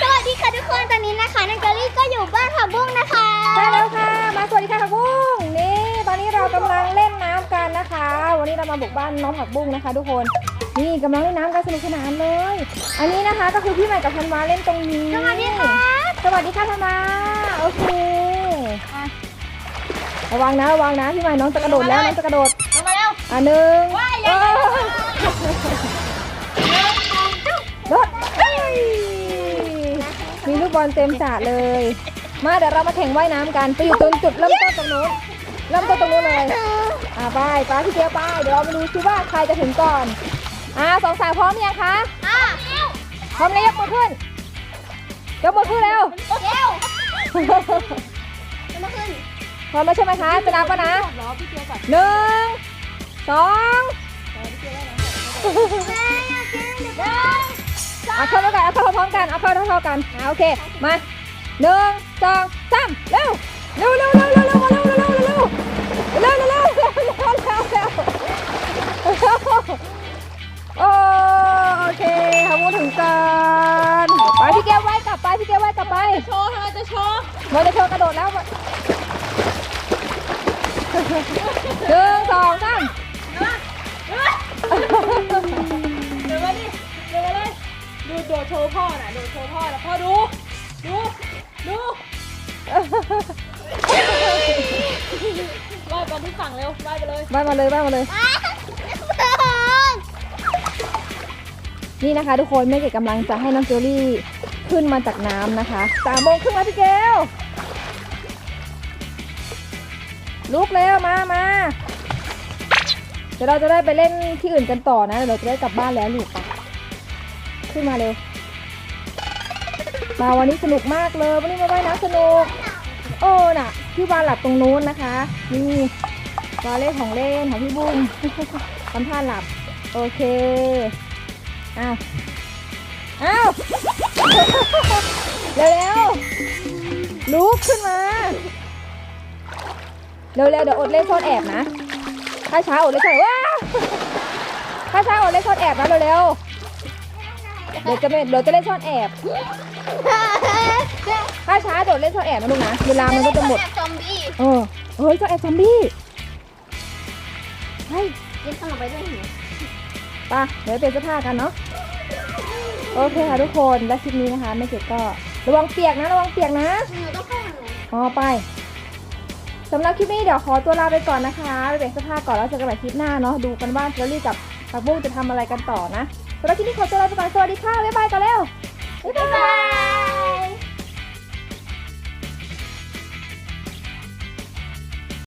สวัสดีค่ะทุกคน ตอนนี้นะคะนังเกอรี่ก็อยู่บ้านผักบุ้งนะคะได้แล้วค่ะ มาสวัสดีค่ะบุ้งนี่ตอนนี้เรากำลังเล่นน้ำกันนะคะ วันนี้เรามาบุกบ้านน้องผักบุ้งนะคะ ทุกคน นี่กำลังเล่นน้ำกันสนุกสนานเลย อันนี้นะคะก็คือพี่ใหม่กับธนวาเล่นตรงนี้ สวัสดีค่ะ สวัสดีค่ะธนาโอเคระวังนะระวังนะพี่ใหม่น้องจะกระโดดแล้วน้องจะกระโดดมาเร็วอะหนึ่ง ว้ายยังไงโดดเอ้ยมีลูกบอลเต็มสระเลย มาเดี๋ยวเรามาแข่งว่ายน้ำกัน ไปอยู่ตรงจุดเริ่มต้นตรงนู้นเริ่มต้นตรงนู้นเลย อ่าไปไปพี่เกียวไปเดี๋ยวเรามาดูซิว่าใครจะถึงก่อน อ่าสองสายพร้อมยังคะอะพร้อมแล้วยกมือขึ้นยกมือขึ้นเร็วเร็วจะมาขึ้นพร้อมแล้วใช่ไหมคะจะนับปะนะรอพี่เกียวก่อนหนึ่งสองแม่อยากกิน เอาเข้ามากันเอาเข้าพร้อมกันเอาเข้าเท่าๆกันอ่าโอเคมาหนึ่งสองสามเร็วเร็วเร็วเร็วเร็วเร็วเร็วเร็วเร็วเร็วเร็วเร็วเร็วเร็วเร็วเร็วเร็วเร็วเร็วโอ้โอเคเขาพูดถึงกันไปพี่แก้วไว้กลับไปพี่แก้วไว้กลับไปโชว์ทำไมจะโชว์มันจะโชว์กระโดดแล้วหนึ่งสองสามเดี๋ยวมาดิเดี๋ยวมาเลยดูโดดโชว์พ่อน่ะโดดโชว์พ่อแล้วพ่อดู ดูดูว่ายไปที่ฝั่งเร็วว่ายไปเลยไปมาเลยไปมาเลย นี่นะคะ ทุกคนแม่เกดกำลังจะให้น้องเจอรี่ขึ้นมาจากน้ำนะคะสามโมงครึ่งแล้วพี่เกลลุกเร็วมามา ดี๋ยวเราจะได้ไปเล่นที่อื่นกันต่อนะเดี๋ยวเราจะได้กลับบ้านแล้วลูกปะขึ้นมาเร็วมาวันนี้สนุกมากเลยวันนี้มาว่ายน้ำสนุกโอ้น่ะพี่วานหลับตรงนู้นนะคะนี่วาเล่นของเล่นของพี่บุ้มทำท่าหลับ โอเคอ้าวอ้าวเร็วๆลุกขึ้นมาเร็วๆเดี๋ยวอดเล่นซ่อนแอบนะ ถ้าช้าอดเล่นซ่อนว้าวถ้าช้าอดเล่นซ่อนแอบนะเร็วๆเดี๋ยวจะไม่เดี๋ยวจะเล่นซ่อนแอบถ้าช้าโดดเล่นซ่อนแอบนะลูกนะเวลามันก็จะหมดซอมบี้เออเฮ้ยซ่อนแอบซอมบี้เฮ้ยกินขนมไปด้วยหิวไป่ะเดี๋ยวไปเปลี่ยนเสื้อผ้ากันเนาะโอเคค่ะทุกคนและคลิปนี้นะคะไม่เสร็จก็ระวังเปียกนะระวังเปียกนะหนูต้องเข้าหนูอ๋อไป สำหรับคลิปนี้เดี๋ยวขอตัวลาไปก่อนนะคะไปเปลี่ยนเสื้อผ้าก่อนแล้วเจอกันใหม่คลิปหน้าเนาะดูกันว่าเจอรี่กับผักบุ้งจะทำอะไรกันต่อนะสำหรับคลิปนี้ขอตัวลาไปก่อนสวัสดีค่ะบ๊ายบายกันแล้วบ๊ายบาย